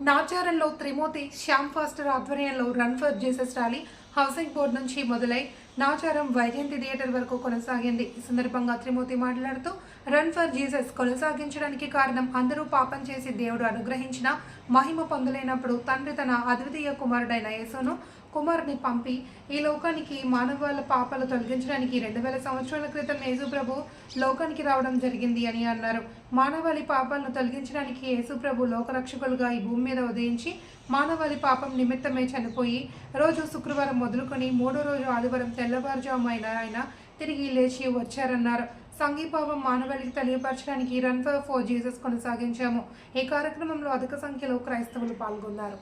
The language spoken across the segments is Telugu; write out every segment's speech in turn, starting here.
నాచారంలో త్రిమూర్తి శ్యామ్ ఫాస్టర్ ఆధ్వర్యంలో run for Jesus rally housing board నుంచి మొదలై నాచారం వైజయంతి థియేటర్ వరకు కొనసాగింది. ఈ సందర్భంగా త్రిమూర్తి మాట్లాడుతూ రన్ ఫర్ జీసస్ కొనసాగించడానికి కారణం అందరూ పాపం చేసి దేవుడు అనుగ్రహించిన మహిమ పొందలేనప్పుడు తండ్రి తన అద్వితీయ కుమారుడైన యేసును కుమారుని పంపి ఈ లోకానికి మానవాళ పాపాలు తొలగించడానికి రెండు వేల సంవత్సరాల క్రితం యేసుప్రభు లోకానికి రావడం జరిగింది అని అన్నారు. మానవాళి పాపాలను తొలగించడానికి యేసుప్రభు లోకరక్షకులుగా ఈ భూమి మీద ఉదయించి మానవాళి పాపం నిమిత్తమే చనిపోయి రోజు శుక్రవారం మొదలుకొని మూడో రోజు ఆదివారం తెల్లవారుజామున ఆయన తిరిగి లేచి వచ్చారన్నారు. సంఘీభావం మానవాళికి తెలియపరచడానికి రన్ ఫర్ ఫోర్ జీసస్ కొనసాగించాము. ఈ కార్యక్రమంలో అధిక సంఖ్యలో క్రైస్తవులు పాల్గొన్నారు.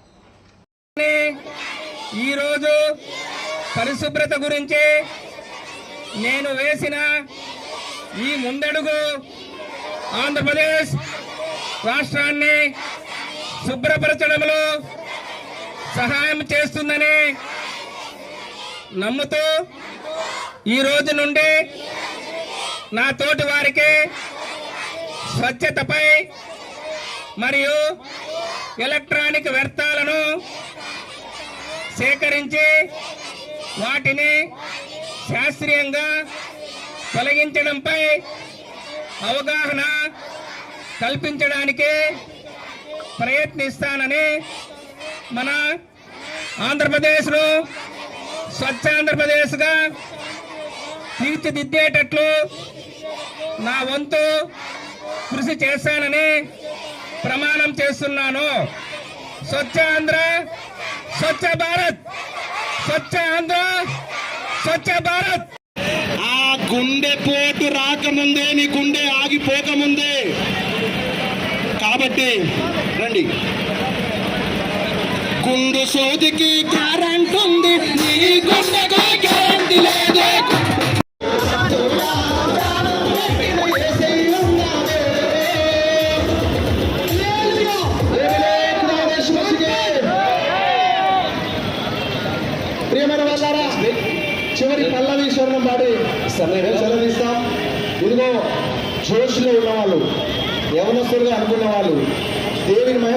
ఈరోజు పరిశుభ్రత గురించి నేను వేసిన ఈ ముందడుగు ఆంధ్రప్రదేశ్ రాష్ట్రాన్ని శుభ్రపరచడంలో సహాయం చేస్తుందని నమ్ముతూ ఈ రోజు నుండి నా తోటి వారికి స్వచ్ఛతపై మరియు ఎలక్ట్రానిక్ వ్యర్థాలను సేకరించి వాటిని శాస్త్రీయంగా తొలగించడంపై అవగాహన కల్పించడానికి ప్రయత్నిస్తానని మన ఆంధ్రప్రదేశ్ను స్వచ్ఛ ఆంధ్రప్రదేశ్గా తీర్చిదిద్దేటట్లు నా వంతు కృషి చేస్తానని ప్రమాణం చేస్తున్నాను. స్వచ్ఛ ఆంధ్ర స్వచ్ఛ భారత్ స్వచ్ఛ ఆంధ్ర స్వచ్ఛ భారత్. ఆ గుండె పోటు రాకముందే నీ గుండె ఆగిపోకముందే. కాబట్టి రండి. గుండు సోదికి కరెంట్ ఉంది. నీ గుండెకు కరెంట్ లేదే. ప్రియమైన వాళ్ళారా చివరి పల్లవి స్వర్ణం పాడి సెలవిస్తాం. ఇదిగో జోష్లో ఉన్నవాళ్ళు యవనస్తులుగా అనుకున్న వాళ్ళు దేవుని మహిమ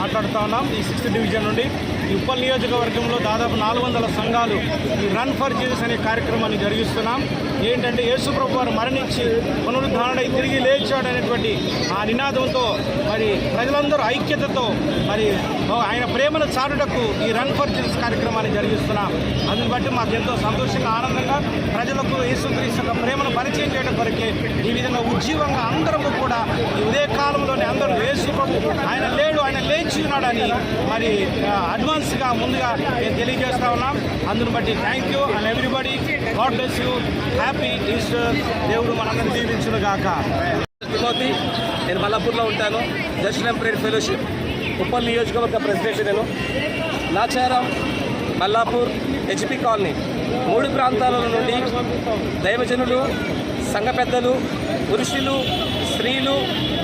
మాట్లాడుతూ ఉన్నాం. ఈ సిక్స్త్ డివిజన్ నుండి ఈ ఉప్పల్ నియోజకవర్గంలో దాదాపు నాలుగు వందల సంఘాలు ఈ రన్ ఫర్ జీసస్ అనే కార్యక్రమాన్ని జరిగిస్తున్నాం. ఏంటంటే యేసుప్రభు వారు మరణించి పునరుద్ధరణై తిరిగి లేచాడు అనేటువంటి ఆ నినాదంతో మరి ప్రజలందరూ ఐక్యతతో మరి ఆయన ప్రేమను చాటుటకు ఈ రన్ ఫర్ జీసస్ కార్యక్రమాన్ని జరిగిస్తున్నాం. అందుని బట్టి మాకు ఎంతో సంతోషంగా ఆనందంగా ప్రజలకు యేసుక్రీస్తు ప్రేమను పరిచయం చేయడం కొరకే ఈ విధంగా ఉజ్జీవంగా అందరము కూడా ఈ ఉదయ కాలంలోనే అందరూ యేసు ఆయన లేడు ఆయన లేచి నిర్ణయించుకున్నాడని మరి అడ్వాన్స్గా ముందుగా నేను తెలియజేస్తా ఉన్నాం. అందుని బట్టి thank you and everybody God bless you happy Easter దేవుడు మనందరినీ దీవించును గాక. తిమోతి నేను మల్లాపూర్లో ఉంటాను. దర్శనం ప్రేర్ ఫెలోషిప్. ఉప్పల్ నియోజకవర్గ ప్రెసిడెంట్ నేను. Nacharam Mallapur HP colony. మూడు ప్రాంతాల నుండి దైవజనులు సంఘ పెద్దలు పురుషులు స్త్రీలు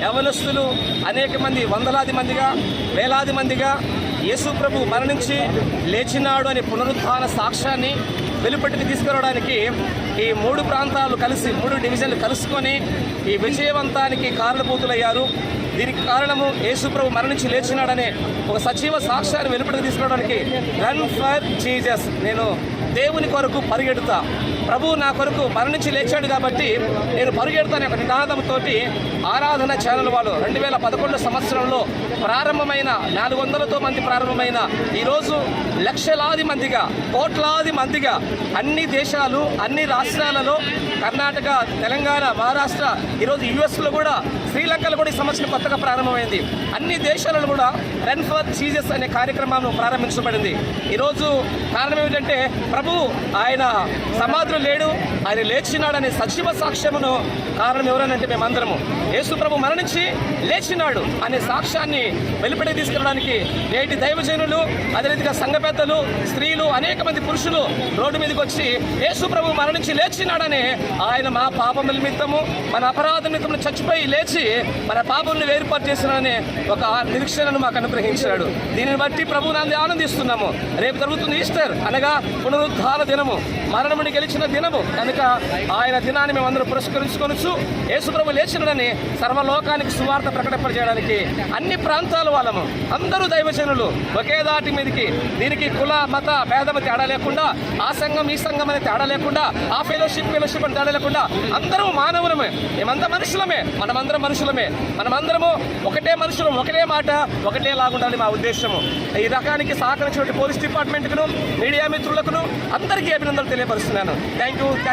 యవనస్తులు అనేక మంది వందలాది మందిగా వేలాది మందిగా యేసుప్రభు మరణించి లేచినాడు అనే పునరుత్థాన సాక్ష్యాన్ని వెలుపటికి తీసుకురావడానికి ఈ మూడు ప్రాంతాలు కలిసి మూడు డివిజన్లు కలుసుకొని ఈ విజయవంతానికి కారణభూతులయ్యారు. దీనికి కారణము యేసుప్రభు మరణించి లేచినాడనే ఒక సజీవ సాక్ష్యాన్ని వెలుపటికి తీసుకురావడానికి రన్ ఫర్ జీజస్ నేను దేవుని కొరకు పరిగెడుతా. ప్రభు నా కొరకు మరణించి లేచాడు కాబట్టి నేను పరుగెడతాను ఒక నినాదంతో ఆరాధన ఛానల్ వాళ్ళు రెండు వేల పదకొండు సంవత్సరంలో ప్రారంభమైన నాలుగు వందలతో మంది ప్రారంభమైన ఈరోజు లక్షలాది మందిగా కోట్లాది మందిగా అన్ని దేశాలు అన్ని రాష్ట్రాలలో కర్ణాటక తెలంగాణ మహారాష్ట్ర ఈరోజు యుఎస్లో కూడా శ్రీలంకలో కూడా ఈ సంవత్సరం కొత్తగా ప్రారంభమైంది. అన్ని దేశాలలో కూడా రన్ ఫర్ జీజస్ అనే కార్యక్రమం ప్రారంభించబడింది. ఈరోజు కారణం ఏమిటంటే ప్రభు ఆయన సమాధులు లేడు. ఆయన లేచినాడనే సజీవ సాక్ష్యమును కారణం ఎవరనంటే మేమందరము. యేసుప్రభు మరణించి లేచినాడు అనే సాక్ష్యాన్ని వెలుపడి తీసుకెళ్ళడానికి నేటి దైవజనులు అదే రీతిగా సంఘ పెద్దలు స్త్రీలు అనేక మంది పురుషులు రోడ్డు మీదకి వచ్చి యేసుప్రభు మరణించి లేచినాడనే ఆయన మా పాపముల నిమిత్తము మన అపరాధ నిమిత్తము చచ్చిపోయి లేచి మన పాపములను వేరుపాటు చేసిననే ఒక నిరీక్షణను మాకు అనుగ్రహించాడు. దీనిని బట్టి ప్రభు నాంది ఆనందిస్తున్నాము. రేపు జరుగుతుంది ఈస్టర్ అనగా పునరుద్ధార దినము. మరణముని గెలిచిన దినము. కనుక ఆయన దినాన్ని మేము అందరూ పురస్కరించుకొనొచ్చు యేసు లేచినడని సర్వలోకానికి సువార్త ప్రకటింపజేయడానికి అన్ని ప్రాంతాల వాళ్ళము అందరూ దైవజనులు ఒకే దాటి మీదకి దీనికి కుల మత భేదము తేడా లేకుండా ఆ సంఘం ఈ సంఘం అనే తేడా లేకుండా ఆ ఫెలోషిప్ ఫెలోషిప్ అని తేడా లేకుండా అందరూ మానవులమే. మేమంతా మనుషులమే. మనమందరం మనుషులమే. మనమందరము ఒకటే మనుషులు ఒకటే మాట ఒకటే లాగుండాలి మా ఉద్దేశము. ఈ రకానికి సహకరించినటువంటి పోలీస్ డిపార్ట్మెంట్కును మీడియా మిత్రులకును అందరికీ అభినందనలు తెలియపరుస్తున్నాను. Thank you